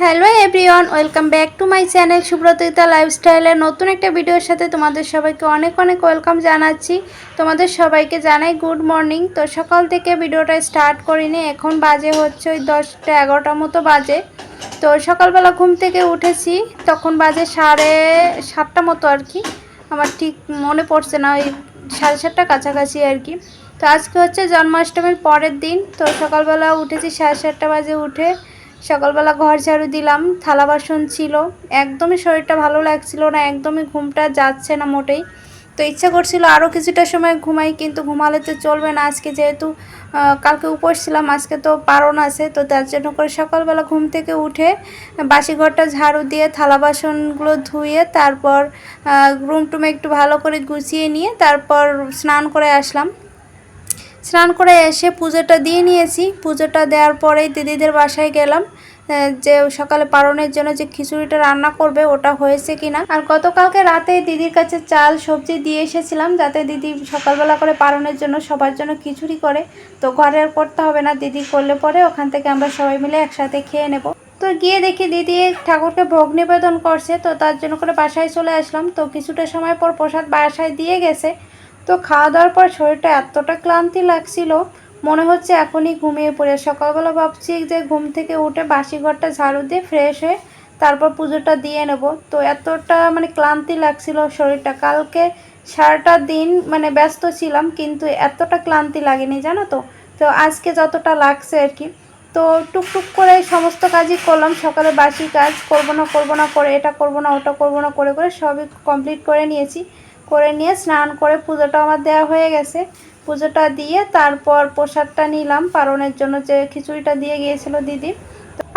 Hello everyone, welcome back to my channel Subratita লাইফস্টাইলের নতুন একটা ভিডিওর সাথে তোমাদের সবাইকে অনেক অনেক ওয়েলকাম জানাচ্ছি। তোমাদের সবাইকে জানাই গুড মর্নিং। তো সকাল থেকে ভিডিওটা স্টার্ট করিনি, এখন বাজে হচ্ছে ওই দশটা এগারোটার মতো বাজে। তো সকালবেলা ঘুম থেকে উঠেছি, তখন বাজে সাড়ে সাতটা মতো আর কি। আমার ঠিক মনে পড়ছে না, ওই সাড়ে সাতটা কাছাকাছি আর কি। তো আজকে হচ্ছে জন্মাষ্টমীর পরের দিন, তো সকালবেলা উঠেছি সাড়ে সাতটা বাজে উঠে সকালবেলা ঘর ঝাড়ু দিলাম, থালা বাসন ছিল। একদমই শরীরটা ভালো লাগছিল না, একদমই ঘুমটা যাচ্ছে না মোটেই। তো ইচ্ছা করছিল আরও কিছুটা সময় ঘুমাই, কিন্তু ঘুমালে তো চলবে না। আজকে যেহেতু কালকে উপোস ছিলাম, আজকে তো পারণ আছে। তো তার জন্য করে সকালবেলা ঘুম থেকে উঠে বাসি ঘরটা ঝাড়ু দিয়ে, থালা বাসনগুলো ধুয়ে, তারপর রুম টুমে একটু ভালো করে গুছিয়ে নিয়ে, তারপর স্নান করে আসলাম। স্নান করে এসে পুজোটা দিয়ে নিয়েছি। পুজোটা দেওয়ার পরেই দিদিদের বাসায় গেলাম। যে সকালে পারণের জন্য যে খিচুড়িটা রান্না করবে, ওটা হয়েছে কিনা। আর গতকালকে রাতে দিদির কাছে চাল, সবজি দিয়ে এসেছিলাম, যাতে দিদি সকালবেলা করে পারণের জন্য সবার জন্য খিচুড়ি করে। তো ঘরে আর করতে হবে না, দিদি করলে পরে ওখান থেকে আমরা সবাই মিলে একসাথে খেয়ে নেব। তো গিয়ে দেখি দিদি ঠাকুরকে ভোগ নিবেদন করছে, তো তার জন্য করে বাসায় চলে আসলাম। তো কিছুটা সময় পর প্রসাদ বাসায় দিয়ে গেছে। তো খাওয়া দাওয়ার পর শরীরটা এতটা ক্লান্তি লাগছিল, মনে হচ্ছে এখনই ঘুমিয়ে পড়ে। সকালবেলা ভাবছি যে ঘুম থেকে উঠে বাসি ঘরটা ঝাড়ু দিয়ে ফ্রেশ হয়ে তারপর পুজোটা দিয়ে নেব। তো এতটা মানে ক্লান্তি লাগছিল শরীরটা। কালকে সারাটা দিন মানে ব্যস্ত ছিলাম, কিন্তু এতটা ক্লান্তি লাগেনি, জানো তো? তো আজকে যতটা লাগছে আর কি। তো টুকটুক করে সমস্ত কাজই করলাম, সকালে বাসি কাজ, করব না, করব না, করে এটা করব না, ওটা করব না, করে করে সবই কমপ্লিট করে নিয়েছি। করে নিয়ে স্নান করে পুজোটা আমার দেওয়া হয়ে গেছে। পুজোটা দিয়ে তারপর প্রসাদটা নিলাম, পারণের জন্য যে খিচুড়িটা দিয়ে গিয়েছিল দিদি।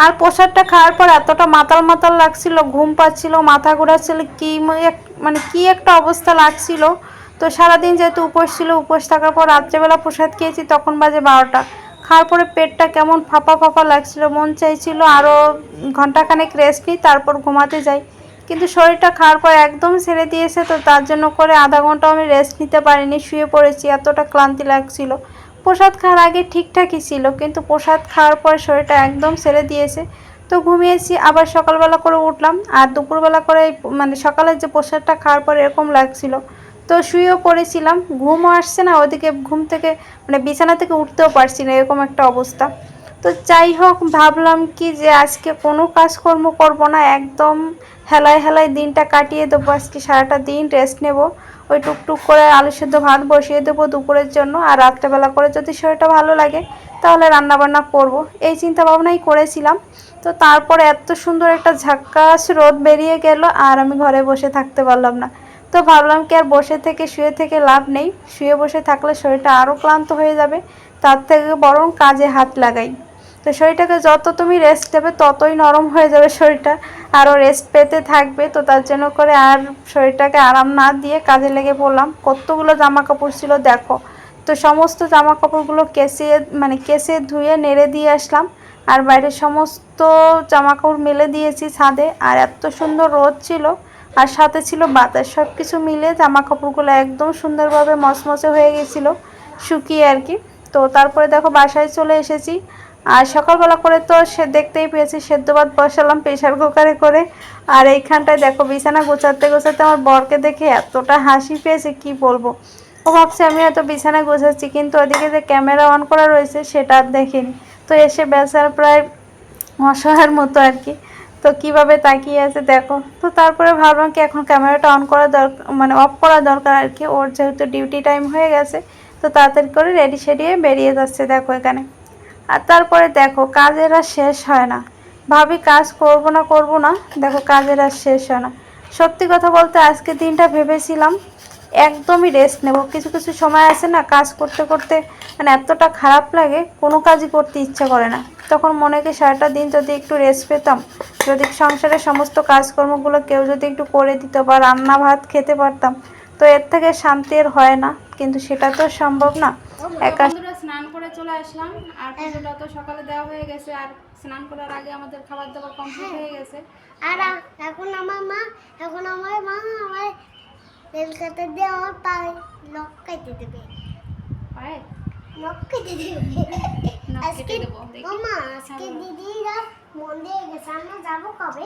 আর প্রসাদটা খাওয়ার পর এতটা মাতাল মাতাল লাগছিল, ঘুম পাচ্ছিল, মাথা ঘোরাচ্ছিল, কি মানে কি একটা অবস্থা লাগছিল। তো সারাদিন যেহেতু উপোস ছিল, উপোস থাকার পর রাত্রেবেলা প্রসাদ খেয়েছি, তখন বাজে বারোটা। খাওয়ার পরে পেটটা কেমন ফাঁপা ফাঁপা লাগছিল, মন চাইছিল আরও ঘন্টাখানেক রেস্ট নিই, তারপর ঘুমাতে যাই। কিন্তু শরীরটা খাওয়ার পর একদম ছেড়ে দিয়েছে, তো তার জন্য করে আধা ঘণ্টা আমি রেস্ট নিতে পারিনি, শুয়ে পড়েছি, এতটা ক্লান্তি লাগছিল। প্রসাদ খাওয়ার আগে ঠিকঠাকই ছিল, কিন্তু প্রসাদ খাওয়ার পর শরীরটা একদম ছেড়ে দিয়েছে। তো ঘুমিয়েছি, আবার সকালবেলা করে উঠলাম, আর দুপুরবেলা করে মানে সকালের যে প্রসাদটা খাওয়ার পর এরকম লাগছিল। তো শুয়েও পড়েছিলাম, ঘুমও আসছে না, ওদিকে ঘুম থেকে মানে বিছানা থেকে উঠতেও পারছি না, এরকম একটা অবস্থা। তো যাই হোক, ভাবলাম কি যে আজকে কোনো কাজকর্ম করব না, একদম হেলায় হেলায় দিনটা কাটিয়ে দেবো, আজকে সারাটা দিন রেস্ট নেব। ওই টুকটুক করে আলু সেদ্ধ ভাত বসিয়ে দেবো দুপুরের জন্য, আর রাত্রেবেলা করে যদি শরীরটা ভালো লাগে, তাহলে রান্নাবান্না করব। এই চিন্তা ভাবনাই করেছিলাম। তো তারপরে এত সুন্দর একটা ঝাক্কাস রোদ বেরিয়ে গেল, আর আমি ঘরে বসে থাকতে পারলাম না। তো ভাবলাম কি আর বসে থেকে শুয়ে থেকে লাভ নেই। শুয়ে বসে থাকলে শরীরটা আরও ক্লান্ত হয়ে যাবে, তার থেকে বরং কাজে হাত লাগাই। তো শরীরটাকে যত তুমি রেস্ট দেবে, ততই নরম হয়ে যাবে শরীরটা। আরও রেস্ট পেতে থাকবে, তো তার জন্য করে আর শরীরটাকে আরাম না দিয়ে কাজে লেগে পড়লাম। কতগুলো জামা কাপড় ছিল দেখো। তো সমস্ত জামা কাপড়গুলো কেসে মানে কেসে ধুয়ে নেড়ে দিয়ে আসলাম। আর বাইরে সমস্ত জামা কাপড় মেলে দিয়েছি ছাদে। আর এত সুন্দর রোদ ছিল। আর সাথে ছিল বাতাস। সব কিছু মিলে জামা কাপড়গুলো একদম সুন্দরভাবে মচমচে হয়ে গেছিল। শুকিয়ে আর কি। তো তারপরে দেখো বাসায় চলে এসেছি। আর সকালবেলা করে তো সে দেখতেই পেয়েছি, সেদ্ধ ভাত বসালাম প্রেশার কুকারে করে। আর এইখানটায় দেখো বিছানা গোছাতে গোছাতে আমার বরকে দেখে এতটা হাসি পেয়েছে, কি বলব? ও ভাবছে, আমি এত বিছানা গোছাচ্ছি, কিন্তু ওদিকে যে ক্যামেরা অন করা রয়েছে, সেটা আর দেখিনি। তো এসে বেচার প্রায় অসহায়ের মতো আর কি। তো কীভাবে তাকিয়ে আছে দেখো। তো তারপরে ভাবলাম কি, এখন ক্যামেরাটা অন করা দরকার মানে অফ করা দরকার আর কি। ওর যেহেতু ডিউটি টাইম হয়ে গেছে, তো তাড়াতাড়ি করে রেডি সেডিয়ে বেরিয়ে যাচ্ছে দেখো এখানে। আর তারপরে দেখো, কাজের আর শেষ হয় না। ভাবি কাজ করব না করব না, দেখো কাজের আর শেষ হয় না। সত্যি কথা বলতে আজকে দিনটা ভেবেছিলাম একদমই রেস্ট নেব। কিছু কিছু সময় আছে না, কাজ করতে করতে মানে এতটা খারাপ লাগে, কোনো কাজই করতে ইচ্ছা করে না। তখন মনে কি সারাটা দিন যদি একটু রেস্ট পেতাম, যদি সংসারের সমস্ত কাজকর্মগুলো কেউ যদি একটু করে দিত বা রান্না ভাত খেতে পারতাম, তো এর থেকে শান্তি আর হয় না। কিন্তু সেটা তো সম্ভব না। একা স্নান করে চলে আসলাম। আর পুজোটা তো সকালে দেওয়া হয়ে গেছে। আর স্নান করার আগে আমাদের খাবার দাবার কমপ্লিট হয়ে গেছে। আর এখন আমার মা এখন আমার মা আমার দিয়ে আমার পায়ে নখ কেটে দেবে। পায়ে? নখ কেটে দেবে। আজকে। মামা দিদিরা মন্দিরে গেছে। সামনে যাব কবে?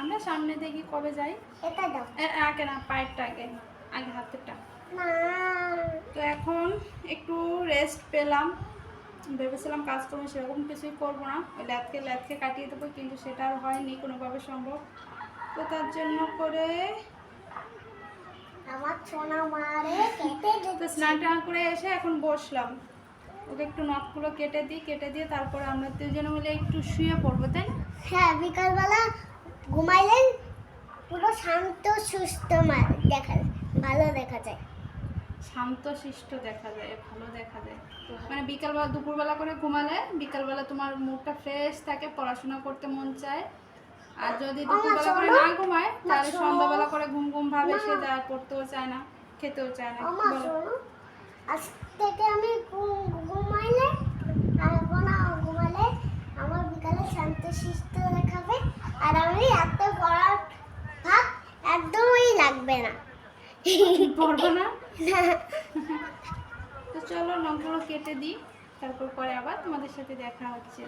আমরা সামনে দেখি কবে যাই। এটা দাও। আগে না পায়েরটা আগে। আগে হাতেরটা। তো এখন একটু রেস্ট পেলাম। ভেবেছিলাম কাজকর্ম সেরকম কিছুই করব না। ওই ল্যাথকে ল্যাথকে কাটিয়ে দেবো কিন্তু সেটা আর হয়নি কোনোভাবে সম্ভব। তো তার জন্য করে তো স্নান টান করে এসে এখন বসলাম। ওকে একটু নখগুলো কেটে দিই কেটে দিয়ে তারপরে আমরা দুজনে মিলে একটু শুয়ে পড়ব তাই না? হ্যাঁ বিকালবেলা ঘুমাইলেন পুরো শান্ত সুস্থ মা- দেখা ভালো দেখা যায়। শান্ত শিষ্ট দেখা যায় ভালো দেখা যায় মানে বিকালবেলা দুপুরবেলা করে ঘুমালে বিকালবেলা তোমার মুডটা ফ্রেশ থাকে পড়াশোনা করতে মন চায় আর যদি দুপুরবেলা করে না ঘুমায় তাহলে সন্ধ্যাবেলা করে ঘুম ঘুম ভাবে সে। যা পড়তেও চায় না খেতেও চায় না। আজ থেকে আমি ঘুমাইলে ঘুমালে আমার বিকালে শান্ত সুস্থ দেখাবে আর আমি রাতে পড়ার ভাব একদমই লাগবে না পড়ব না তো চলো নখগুলো কেটে দিই তারপর পরে আবার তোমাদের সাথে দেখা হচ্ছে।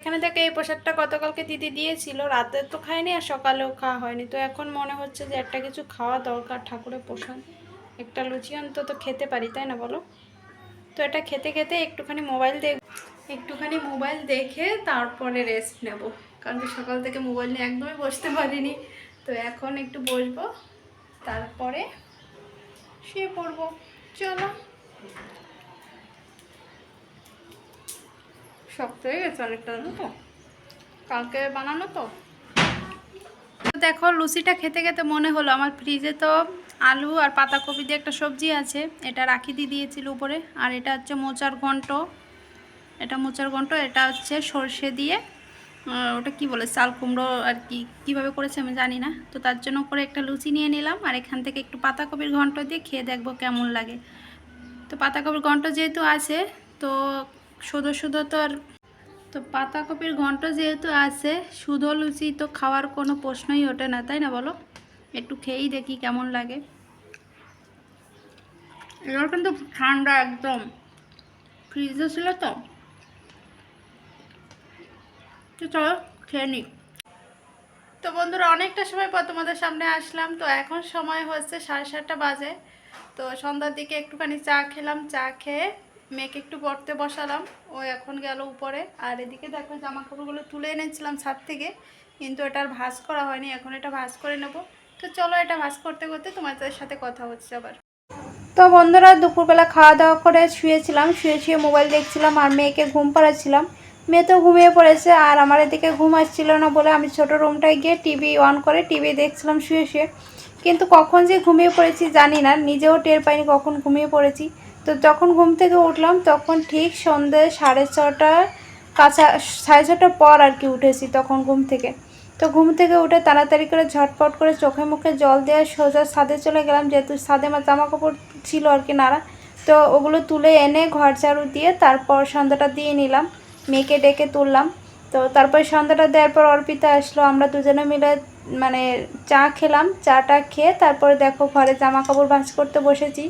এখানে দেখো এই পোশাকটা গতকালকে দিদি দিয়েছিল রাতে তো খায়নি আর সকালেও খাওয়া হয়নি। তো এখন মনে হচ্ছে যে একটা কিছু খাওয়া দরকার ঠাকুরের পোশাক একটা লুচি অন্তত খেতে পারি তাই না বলো? তো এটা খেতে খেতে একটুখানি মোবাইল দেখ একটুখানি মোবাইল দেখে তারপরে রেস্ট নেব। কারণ সকাল থেকে মোবাইল নিয়ে একদমই বসতে পারিনি। তো এখন একটু বসবো। তারপরে শুয়ে পড়ব। চলো। শক্ত হয়ে গেছে অনেকটা তো? কালকে বানানো তো। দেখো, লুচিটা খেতে খেতে মনে হলো, আমার ফ্রিজে তো আলু আর পাতাকপি দিয়ে একটা সবজি আছে। এটা রাখি দিয়ে দিয়েছিল উপরে। আর এটা হচ্ছে মোচার ঘন্ট। এটা মোচার ঘন্ট, এটা হচ্ছে সর্ষে দিয়ে ওটা কি বলে, চাল কুমড়ো আর কি, কীভাবে করেছে আমি জানি না। তো তার জন্য করে একটা লুচি নিয়ে নিলাম আর এখান থেকে একটু পাতাকপির ঘন্ট দিয়ে খেয়ে দেখব কেমন লাগে। তো পাতাকপির ঘন্ট যেহেতু আছে, তো শুধু শুধু তো আর, তো পাতাকপির ঘন্ট যেহেতু আছে, শুধু লুচি তো খাওয়ার কোনো প্রশ্নই ওঠে না, তাই না বলো? একটু খেয়েই দেখি কেমন লাগে। এগুলো কিন্তু ঠান্ডা একদম। ফ্রিজে ছিল তো? তো চলো, খেয়ে নিই তো বন্ধুরা, অনেকটা সময় পর তোমাদের সামনে আসলাম। তো এখন সময় হচ্ছে সাড়ে সাতটা বাজে। তো সন্ধ্যার দিকে একটুখানি চা খেলাম। চা খেয়ে মেয়েকে একটু পড়তে বসালাম। ও এখন গেল উপরে। আর এদিকে দেখো জামা কাপড়গুলো তুলে এনেছিলাম ছাদ থেকে। কিন্তু এটা আর ভাঁজ করা হয়নি। এখন এটা ভাঁজ করে নেব। তো চলো এটা ভাঁজ করতে করতে তোমাদের সাথে কথা হচ্ছে আবার। তো বন্ধুরা, দুপুরবেলা খাওয়া দাওয়া করে শুয়েছিলাম। শুয়ে শুয়ে মোবাইল দেখছিলাম আর মেয়েকে ঘুম পাড়াচ্ছিলাম। মেয়ে তো ঘুমিয়ে পড়েছে আর আমার এদিকে ঘুম আসছিল না বলে আমি ছোট রুমটায় গিয়ে টিভি অন করে টিভি দেখছিলাম, শুয়ে শুয়ে। কিন্তু কখন যে ঘুমিয়ে পড়েছি জানি না, নিজেও টের পাইনি কখন ঘুমিয়ে পড়েছি। তো যখন ঘুম থেকে উঠলাম তখন ঠিক সন্ধ্যে সাড়ে ছটার কাছা, সাড়ে ছটার পর আর কি উঠেছি তখন ঘুম থেকে। তো ঘুম থেকে উঠে তাড়াতাড়ি করে ঝটপট করে চোখে মুখে জল দিয়ে সোজা ছাদে চলে গেলাম, যেহেতু ছাদে আমার জামা কাপড় ছিল আর কি নাড়া। তো ওগুলো তুলে এনে ঘর ঝাড়ু দিয়ে তারপর সন্ধ্যাটা দিয়ে নিলাম। মেয়েকে ডেকে তুললাম। তো তারপর সন্ধ্যাটা দেওয়ার পর অর্পিতা আসলো, আমরা দুজনে মিলে মানে চা খেলাম, চাটা খেয়ে তারপরে দেখো ঘরে জামা কাপড় ভাঁজ করতে বসেছি।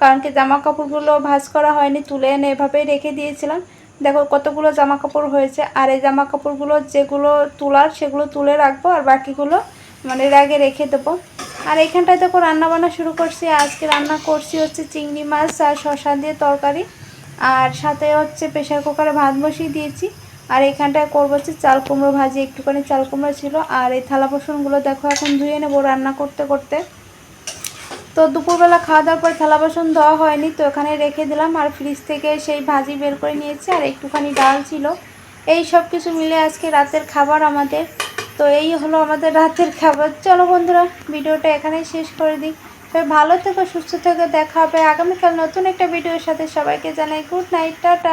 কারণ কি জামা কাপড়গুলো ভাঁজ করা হয়নি, তুলে এনে এভাবেই রেখে দিয়েছিলাম। দেখো কতগুলো জামা কাপড় হয়েছে, আর এই জামা কাপড়গুলো যেগুলো তোলার সেগুলো তুলে রাখব, আর বাকিগুলো মানে এর আগে রেখে দেবো। আর এখানটায় দেখো রান্না বান্না শুরু করছি। আজকে রান্না করছি হচ্ছে চিংড়ি মাছ আর শশা দিয়ে তরকারি। আর সাথে হচ্ছে প্রেশার কুকারে ভাত বসিয়ে দিয়েছি। আর এখানটায় করব হচ্ছে চাল কুমড়ো ভাজি, একটুখানি চাল কুমড়ো ছিল। আর এই থালা বাসনগুলো দেখো এখন ধুয়ে নেব রান্না করতে করতে। তো দুপুরবেলা খাওয়া দাওয়ার পর থালা বাসন দেওয়া হয়নি, তো এখানে রেখে দিলাম। আর ফ্রিজ থেকে সেই ভাজি বের করে নিয়েছি, আর একটুখানি ডাল ছিল। এই সব কিছু মিলে আজকে রাতের খাবার আমাদের। তো এই হলো আমাদের রাতের খাবার। চলো বন্ধুরা, ভিডিওটা এখানেই শেষ করে দিই। তবে ভালো থেকো, সুস্থ থেকো, দেখা হবে আগামীকাল নতুন একটা ভিডিওর সাথে। সবাইকে জানাই গুড নাইট, টাটা।